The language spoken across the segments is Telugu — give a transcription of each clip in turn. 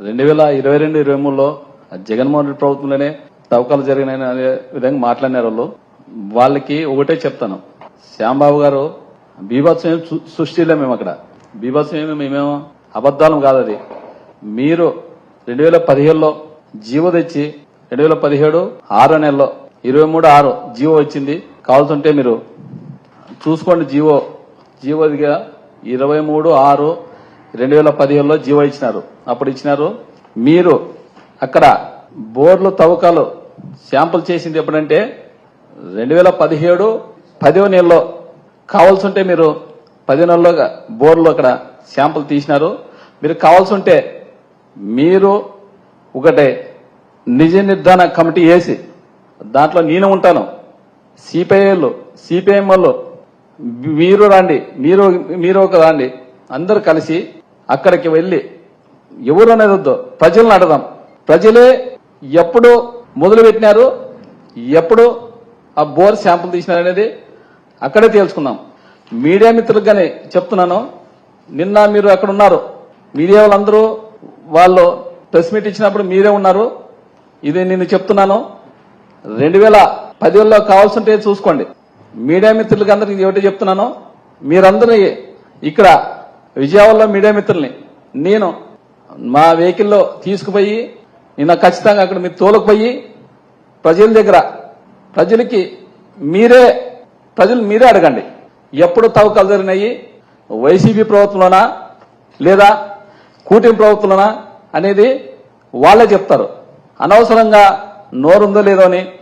రెండు వేల ఇరవై రెండు ఇరవై మూడులో జగన్మోహన్ రెడ్డి ప్రభుత్వంలోనే తవ్వకాలు జరిగినాయని అనే విధంగా మాట్లాడినారు వాళ్ళు. వాళ్ళకి ఒకటే చెప్తాను. శ్యాంబాబు గారు బీభత్సం ఏం సృ- సృష్టిలే మేము అక్కడ బీభత్సం ఏమి మేమేమో అబద్దాలం కాదు అది. మీరు రెండు వేల పదిహేడులో జీవో తెచ్చి రెండు వేల పదిహేడు ఆరో నెలలో ఇరవై మూడు ఆరు జీవో వచ్చింది. కావాల్సింటే మీరు చూసుకోండి జీవో. జీవోదిగా ఇరవై మూడు ఆరు రెండు వేల పదిహేడులో జీవో ఇచ్చినారు. అప్పుడు ఇచ్చినారు మీరు అక్కడ బోర్లు తవ్వకాలు శాంపుల్ చేసింది ఎప్పుడంటే రెండు వేల పదిహేడు పదో నెలలో కావాల్సి ఉంటే మీరు పది నెలలో బోర్లు అక్కడ శాంపుల్ తీసినారు. మీరు కావాల్సి ఉంటే మీరు ఒకటే నిజ నిర్ధారణ కమిటీ వేసి దాంట్లో నేను ఉంటాను. సిపిఐలు సిపిఎం వాళ్ళు మీరు రండి మీరు మీరు ఒక రండి అందరు కలిసి అక్కడికి వెళ్ళి ఎవరు అనేది వద్దు ప్రజలను అడదాం. ప్రజలే ఎప్పుడు మొదలు పెట్టినారు ఎప్పుడు ఆ బోర్ శాంపుల్ తీసినారు అనేది అక్కడే తేల్చుకుందాం. మీడియా మిత్రులకు కానీ చెప్తున్నాను నిన్న మీరు అక్కడ ఉన్నారు మీడియా వాళ్ళందరూ వాళ్ళు ప్రెస్ మీట్ ఇచ్చినప్పుడు మీరే ఉన్నారు ఇది నేను చెప్తున్నాను. రెండు వేల పదివేలలో కావాల్సింటే చూసుకోండి. మీడియా మిత్రులకి అందరికి ఏమిటో చెప్తున్నాను మీరందరూ ఇక్కడ విజయవాడలో మీడియా మిత్రుల్ని నేను మా వెహికల్లో తీసుకుపోయి నిన్న ఖచ్చితంగా అక్కడ మీరు తోలుకుపోయి ప్రజల దగ్గర ప్రజలకి మీరే ప్రజలు మీరే అడగండి. ఎప్పుడు తవ్వకాలు జరిగినాయి? వైసీపీ ప్రభుత్వంలోనా? లేదా కూటమి ప్రభుత్వంలోనా? అనేది వాళ్ళే చెప్తారు. అనవసరంగా నోరుందో లేదో అని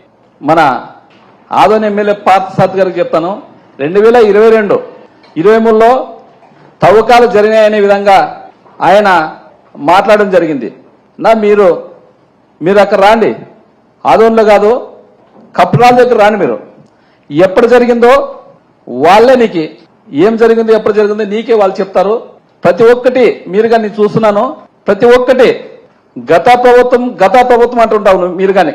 మన ఆదోని ఎమ్మెల్యే పార్థసాద్ గారికి చెప్తాను. రెండు వేల ఇరవై రెండు ఇరవై మూడులో తవ్వకాలు జరిగాయనే విధంగా ఆయన మాట్లాడడం జరిగింది. నా మీరు మీరు అక్కడ రాండి. ఆదోన్లో కాదు కప్రాల దగ్గర రాండి మీరు. ఎప్పుడు జరిగిందో వాళ్ళే నీకు ఏం జరిగిందో ఎప్పుడు జరిగిందో నీకే వాళ్ళు చెప్తారు. ప్రతి ఒక్కటి మీరు కానీ నేను చూస్తున్నాను. ప్రతి ఒక్కటి గత ప్రభుత్వం గత ప్రభుత్వం అంటుంటావు మీరు కానీ.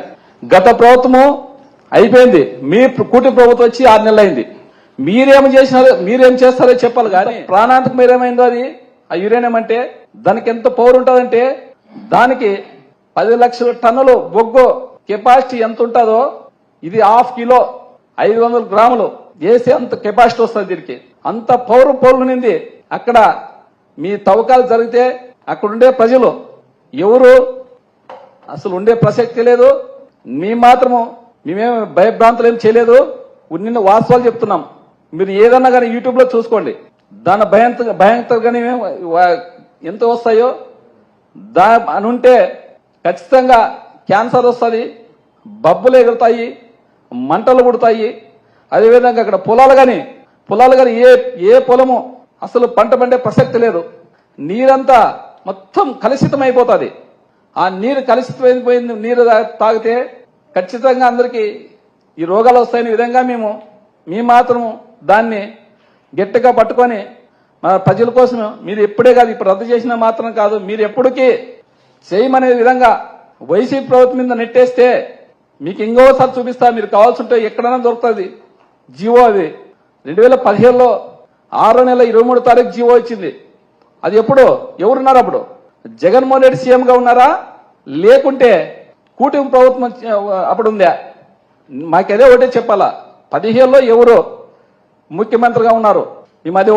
గత ప్రభుత్వము అయిపోయింది. మీ కూటమి ప్రభుత్వం వచ్చి ఆరు నెలలు అయింది. మీరేం చేసినారో మీరేం చేస్తారో చెప్పాలి కానీ ప్రాణాంతకం మీరేమైందో అది? ఆ యురేనియం అంటే దానికి ఎంత పవర్ ఉంటుందంటే దానికి పది లక్షల టన్నులు బొగ్గు కెపాసిటీ ఎంత ఉంటుందో ఇది హాఫ్ కిలో ఐదు వందల గ్రాములు వేసి అంత కెపాసిటీ వస్తుంది దీనికి. అంత పౌరు పౌరునింది అక్కడ మీ తవ్వకాలు జరిగితే అక్కడ ఉండే ప్రజలు ఎవరు? అసలు ఉండే ప్రసక్తి లేదు. మీ మాత్రము మేమేం భయభ్రాంతులు ఏం చేయలేదు. నిన్న వాస్తవాలు చెప్తున్నాం. మీరు ఏదన్నా కానీ యూట్యూబ్లో చూసుకోండి. దాని భయంత భయంకరంగానే ఎంత వస్తాయో? దా అని ఉంటే ఖచ్చితంగా క్యాన్సర్ వస్తుంది బబ్బులు ఎగురుతాయి మంటలు పుడతాయి. అదేవిధంగా అక్కడ పొలాలు కానీ పొలాలు కానీ ఏ ఏ పొలము అసలు పంట పండే ప్రసక్తి లేదు. నీరంతా మొత్తం కలుషితం అయిపోతుంది ఆ నీరు కలుషితమైపోయింది నీరు తాగితే ఖచ్చితంగా అందరికీ ఈ రోగాలు వస్తాయనే విధంగా మేము మీ మాత్రము దాన్ని గట్టిగా పట్టుకొని మన ప్రజల కోసం మీరు ఎప్పుడే కాదు ఇప్పుడు రద్దు చేసినా మాత్రం కాదు మీరు ఎప్పటికీ చేయమనే విధంగా వైసీపీ ప్రభుత్వం మీద నెట్టేస్తే మీకు ఇంకోసారి చూపిస్తా మీరు కావాల్సి ఉంటే ఎక్కడైనా దొరుకుతుంది. జీవో అది. రెండు వేల పదిహేడులో ఆరో నెల ఇరవై మూడు తారీఖు జీవో వచ్చింది అది ఎప్పుడు? ఎవరున్నారు అప్పుడు? జగన్మోహన్ రెడ్డి సీఎంగా ఉన్నారా? లేకుంటే కూటమి ప్రభుత్వం అప్పుడు ఉందా? మాకదే ఒకటే చెప్పాలా. పదిహేనులో ఎవరు? ముఖ్యమంత్రిగా ఉన్నారు. ఈ మధ్య